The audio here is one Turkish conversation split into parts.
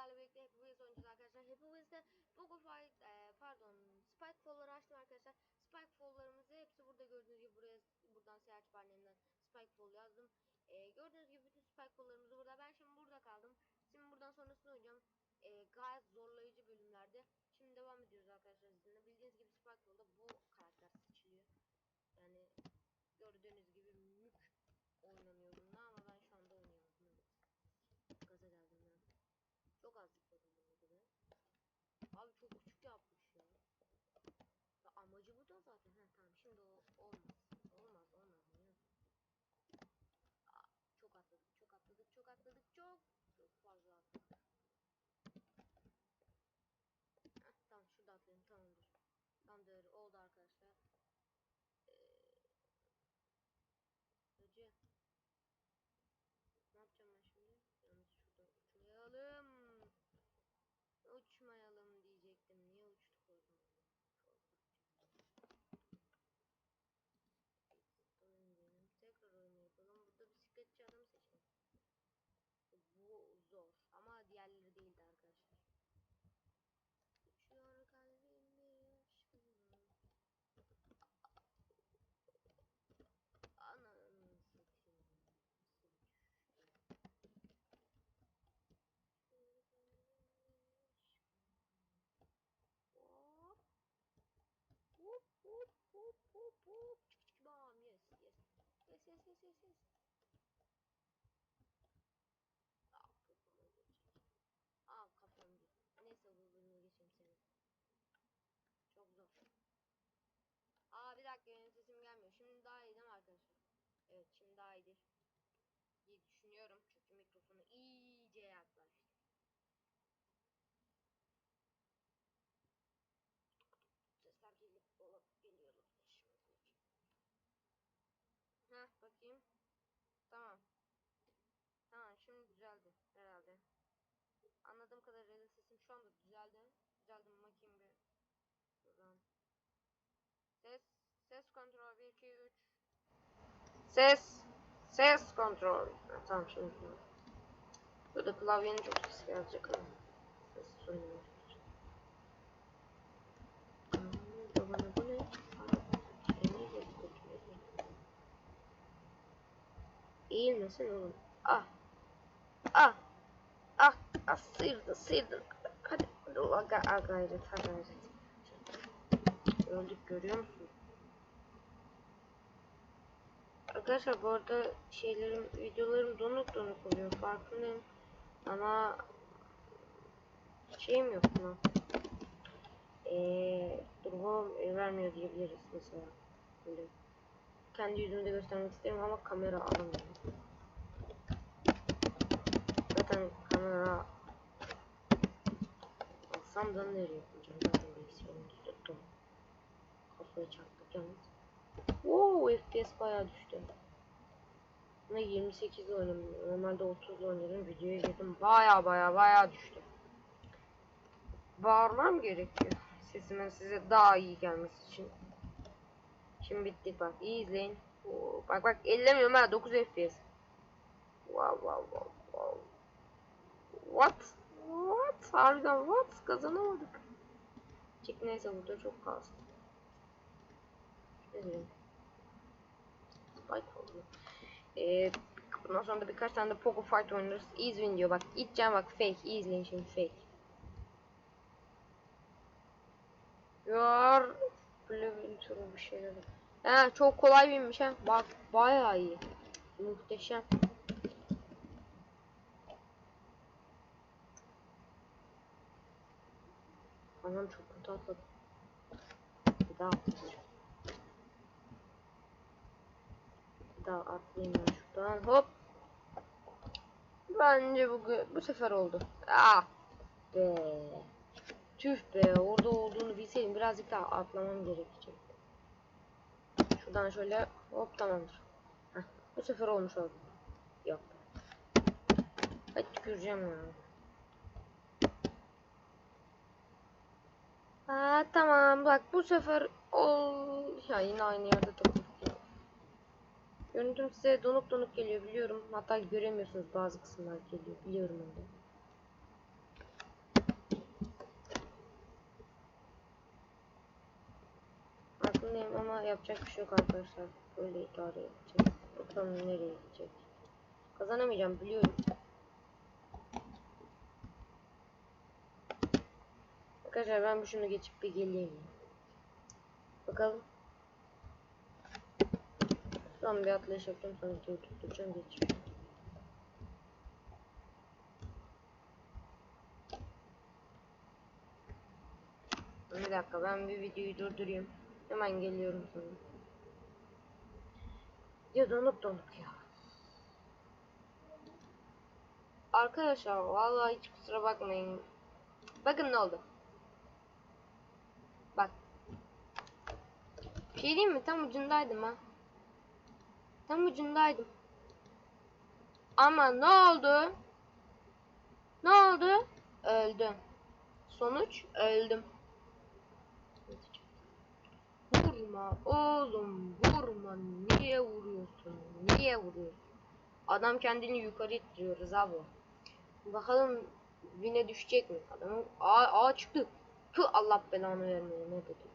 sizlerle birlikte Happy Wheels oynayacağız arkadaşlar. Happy Wheels'te Pogo Fight, e, pardon Spike Fall'ları açtım arkadaşlar. Spike Fall'larımızı hepsi burada gördüğünüz gibi buraya buradan seyahat panelinden Spike Fall yazdım. E, gördüğünüz gibi bütün Spike Fall'larımız burada. Ben şimdi burada kaldım. Şimdi buradan sonrasını oynayacağım. E, gayet zorlayıcı bölümlerde. Şimdi devam ediyoruz arkadaşlar sizinle. Bildiğiniz gibi Spike Fall'da bu karakter seçiliyor. Yani gördüğünüz gibi mük oynanıyor bunda ama ben şu anda oynayamadım evet. Gaza geldim ben. Çok az yıkladım bunu da ben. Abi çok küçük yapmış ya. ya amacı bu da zaten. Heh, tamam şimdi o olmaz. Olmaz olmaz. Aa, çok atladık çok atladık çok atladık çok çok fazla atladık. Heh, tamam şurada atlayalım tamamdır. Tamamdır oldu arkadaşlar. Ee, Hacı. Ne yapacağım ben şimdi? Yalnız şurada uçmayalım. Uçmayalım diyecektim. Niye uçtuk oradan? Çok Exit'ten indirelim. Tekrar oyunu yapalım. Burada bisikletçi adam seçelim. Bu zor. Ama diğerleri değildi arkadaşlar. Uçuyor kalbim bir aşkına. Ananı satayım. Nasıl düştü? Hop. Hop hop hop. Çık çık bam yes yes. Yes yes yes yes yes. Aa kafama geçecek. Aa kafam değil. Neyse bu bölümü geçeyim seni. Çok zor. Aa bir dakika benim sesim gelmiyor. Şimdi daha iyi değil mi arkadaşlar? Evet şimdi daha iyidir. diye düşünüyorum. Çünkü mikrofonu iyice yaklaştı. Sesler gelip olup geliyor olabilir şimdi. Heh bakayım. Tamam. Tamam şimdi düzeldi herhalde. Anladığım kadarıyla sesim şu anda düzeldi. Düzeldi mi bakayım bir. Şuradan. Ses ses kontrol 1 2 3. Ses ses kontrol. Ha, tamam şimdi. Burada klavyenin çok sesi gelecek. Ses sorun Bana bu ne? Eğilmesin oğlum. Ah. Ah. Ah. Ah sıyırdın sıyırdın. Hadi. Hadi ulan ga ah, gayret ha gayret. Öldük görüyor musun? Arkadaşlar bu arada şeylerim videolarım donuk donuk oluyor farkındayım. Ama şeyim yok buna. Eee durumum vermiyor diyebiliriz mesela. Böyle. Kendi yüzümü de göstermek isterim ama kamera alamıyorum. Zaten kamera da nereye koyacağım? Zaten bilgisayarımı tuttum. Kafayı çarptık yalnız. Wow, FPS bayağı düştü. Buna 28 oynadım. Normalde 30 oynadım. Videoya girdim. Baya baya baya düştü. Bağırmam gerekiyor. Sesimin size daha iyi gelmesi için. Şimdi bittik bak. İyi izleyin. Oo, bak bak ellemiyorum ha 9 FPS. Wow wow wow wow. What? What? Harbiden what? Kazanamadık. Çek neyse burada çok kalsın. Ne? Spike oldu. Ee, bundan sonra da birkaç tane de Pogo Fight oynarız. İzleyin diyor bak. İteceğim bak fake. İzleyin şimdi fake. Yar. Böyle bir şeyler. He çok kolay binmiş ha. Bak bayağı iyi. Muhteşem. Anam çok kötü atladı. Bir daha atlayacağım. Bir daha atlayayım ben şuradan. Hop. Bence bu, bu sefer oldu. Ah be. Tüh be orada olduğunu bilseydim birazcık daha atlamam gerekecek. Şuradan şöyle hop tamamdır. Heh, bu sefer olmuş oldu. Yok. Hadi tüküreceğim ya. bak bu sefer ol ya yine aynı yerde durduk ya. Görüntüm size donuk donuk geliyor biliyorum. Hatta göremiyorsunuz bazı kısımlar geliyor biliyorum onu. Aklındayım ama yapacak bir şey yok arkadaşlar. Böyle idare edeceğiz. Bakalım nereye gidecek. Kazanamayacağım biliyorum. Arkadaşlar ben bu şunu geçip bir geleyim. Bakalım. Tamam bir atlayış yapacağım sonra videoyu tutturacağım geçeceğim. Bir dakika ben bir videoyu durdurayım. Hemen geliyorum sonra. Ya donuk donuk ya. Arkadaşlar vallahi hiç kusura bakmayın. Bakın ne oldu. Bak. Bir şey diyeyim mi? Tam ucundaydım ha. Tam ucundaydım. Ama ne oldu? Ne oldu? Öldüm. Sonuç öldüm. Vurma oğlum vurma. Niye vuruyorsun? Niye vuruyorsun? Adam kendini yukarı ittiriyor Rıza bu. Bakalım yine düşecek mi? Adamın aa, aa çıktı. Tüh Allah belanı vermeye ne dedi?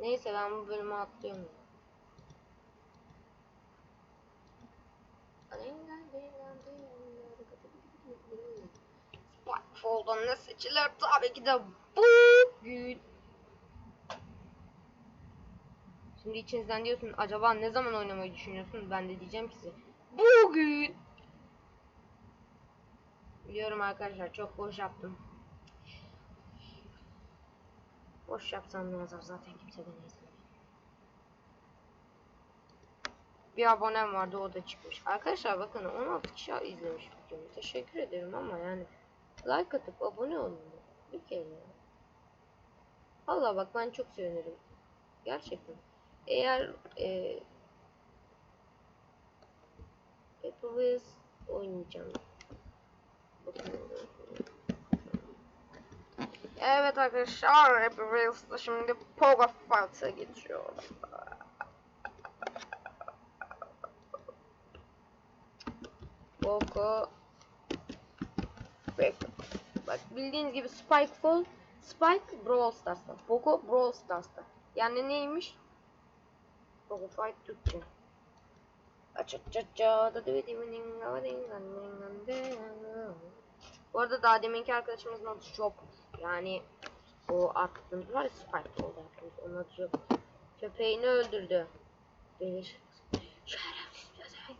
Neyse ben bu bölümü atlıyorum. Spikefall'dan ne seçilir? Tabii ki de bugün. Şimdi içinizden diyorsun acaba ne zaman oynamayı düşünüyorsun? Ben de diyeceğim ki size bugün. Biliyorum arkadaşlar çok boş yaptım. Boş yapsam ne yazar zaten kimse beni. Bir abonem vardı o da çıkmış. Arkadaşlar bakın 16 kişi izlemiş videomu. Teşekkür ederim ama yani like atıp abone olun. Bir kere ya. Valla bak ben çok sevinirim. Gerçekten. Eğer e, Apple'ız oynayacağım. Evet arkadaşlar Apple'ızda şimdi Pogo Fight'a geçiyor. Pogo Bak, bildiğiniz gibi Spikefall Spike Brawl Stars'ta. Pogo Brawl Stars'ta. Yani neymiş? Pogo Fight Türkçe. Bu arada daha deminki arkadaşımızın adı Job. Yani o attığımız var ya Spike oldu yaptığımız onun adı Job. Köpeğini öldürdü. Deliş. Şerefsiz pezevenk.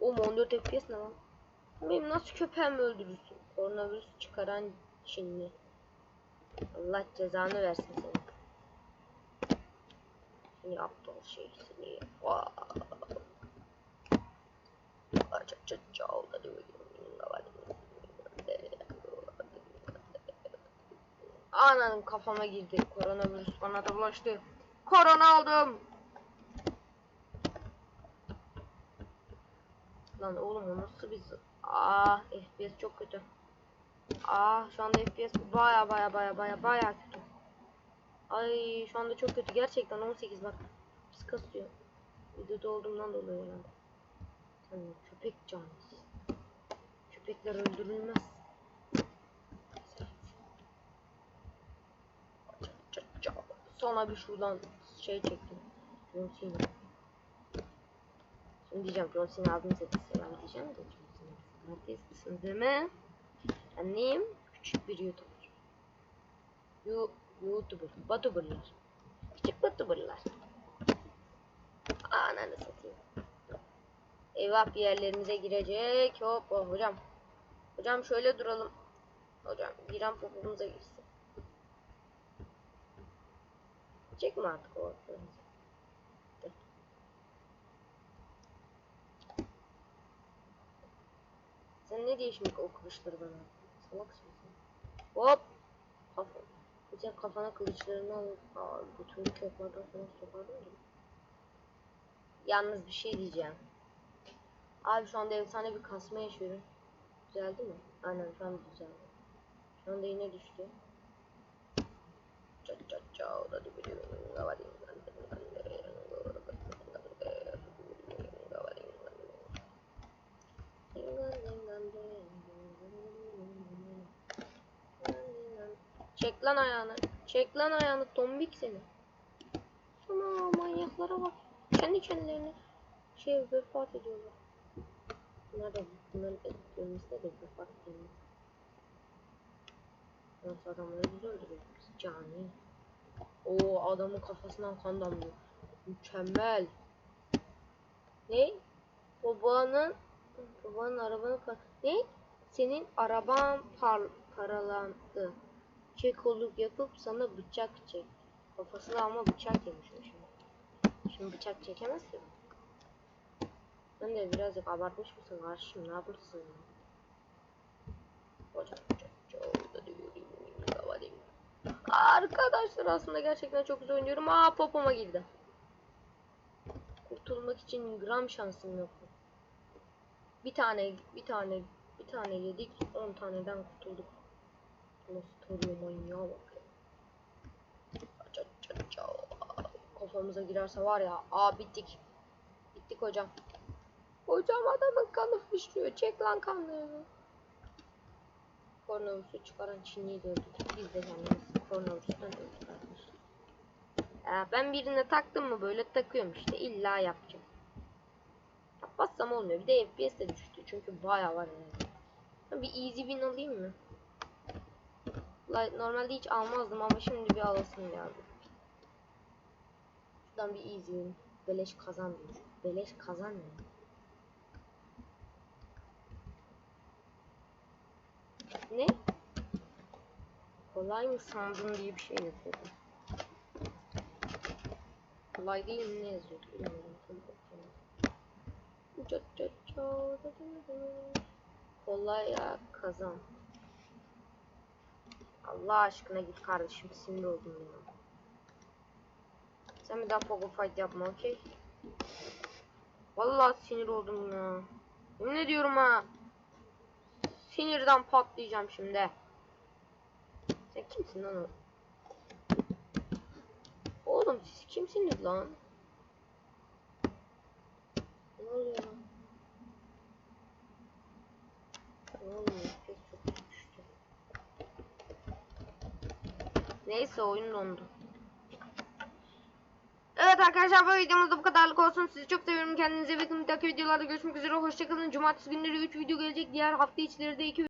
O 14 FPS ne lan? Benim nasıl köpeğimi öldürürsün? Koronavirüs çıkaran Çinli. Allah cezanı versin seni. Seni aptal şey seni. Ananın kafama girdi. Koronavirüs bana da bulaştı. Korona oldum. Lan oğlum o nasıl bir... Ah FPS çok kötü. Ah şu anda FPS baya baya baya baya baya kötü. Ay şu anda çok kötü gerçekten 18 bak. Pis kasıyor. Videoda olduğumdan dolayı herhalde. Hani köpek canlısı. Köpekler öldürülmez. Sonra bir şuradan şey çektim. John Cena. Şimdi diyeceğim John Cena abimize de selam diyeceğim de John Cena. Neredesin değil mi? Annem küçük bir YouTuber. You YouTuber. Batuberlar. Küçük Batuberlar. Ananı satayım. Eyvah bir yerlerimize girecek. Hop oh, hocam. Hocam şöyle duralım. Hocam giren popumuza girsin. Çekme artık o. Sen ne şimdi o kılıçları bana? Salak mısın? Hop! Kafa. Sen kafana kılıçlarını alıp aa, bütün çoklardan falan sokardın mı? Yalnız bir şey diyeceğim. Abi şu anda efsane bir kasma yaşıyorum. Düzeldi mi? Aynen tam düzeldi. Şu anda yine düştü. Çat çat çat. Hadi biliyorum. Gavadim. Çek lan ayağını. Çek lan ayağını tombik seni. Ana manyaklara bak. Kendi kendilerine şey vefat ediyorlar. Nerede bu? Bunların ölmesine de vefat ediyorlar. Nasıl adamları biz öldürüyoruz. Cani. Oo adamın kafasından kan damlıyor. Mükemmel. Ne? Babanın babanın arabanı pa- ne? Senin araban par paralandı. Kekoluk yapıp sana bıçak çek. Kafasına ama bıçak yemiş o şimdi. Şimdi bıçak çekemez ki. Ben de birazcık abartmış mısın kardeşim? Ne yapmışsın? Hocam, hocam, hocam. Arkadaşlar aslında gerçekten çok güzel oynuyorum. Aa popoma girdi. Kurtulmak için gram şansım yok. Bir tane, bir tane, bir tane yedik. 10 taneden kurtulduk. Nasıl tarıyor manyağa bak ya. Aç, aç. Kafamıza girerse var ya. Aa bittik. Bittik hocam. Hocam adamın kanı fışlıyor. Çek lan kanını. Koronavirüsü çıkaran Çinli'yi de öldürdük. Biz de kendimiz koronavirüsten öldük arkadaşlar. Ben birine taktım mı böyle takıyorum işte. İlla yapacağım. Yapmazsam olmuyor. Bir de FPS de düştü. Çünkü bayağı var yani. Bir easy win alayım mı? Normalde hiç almazdım ama şimdi bir alasım geldi. Şuradan bir easy win. Beleş kazan. Beleş kazan? Ne? Kolay mı sandın diye bir şey yazıyordu. Kolay değil mi ne yazıyordu. Kolay ya kazan. Allah aşkına git kardeşim sinir oldum ya. Sen bir daha pogo fight yapma okey? Vallahi sinir oldum ya. Yemin ediyorum ha. Sinirden patlayacağım şimdi. Sen kimsin lan o? Oğlum siz kimsiniz lan? Ne oluyor lan? Ne oluyor? Neyse oyun dondu. Evet arkadaşlar bu videomuzda bu kadarlık olsun. Sizi çok seviyorum. Kendinize bakın. Bir dahaki videolarda görüşmek üzere. Hoşçakalın. Cumartesi günleri 3 video gelecek. Diğer hafta içleri de 2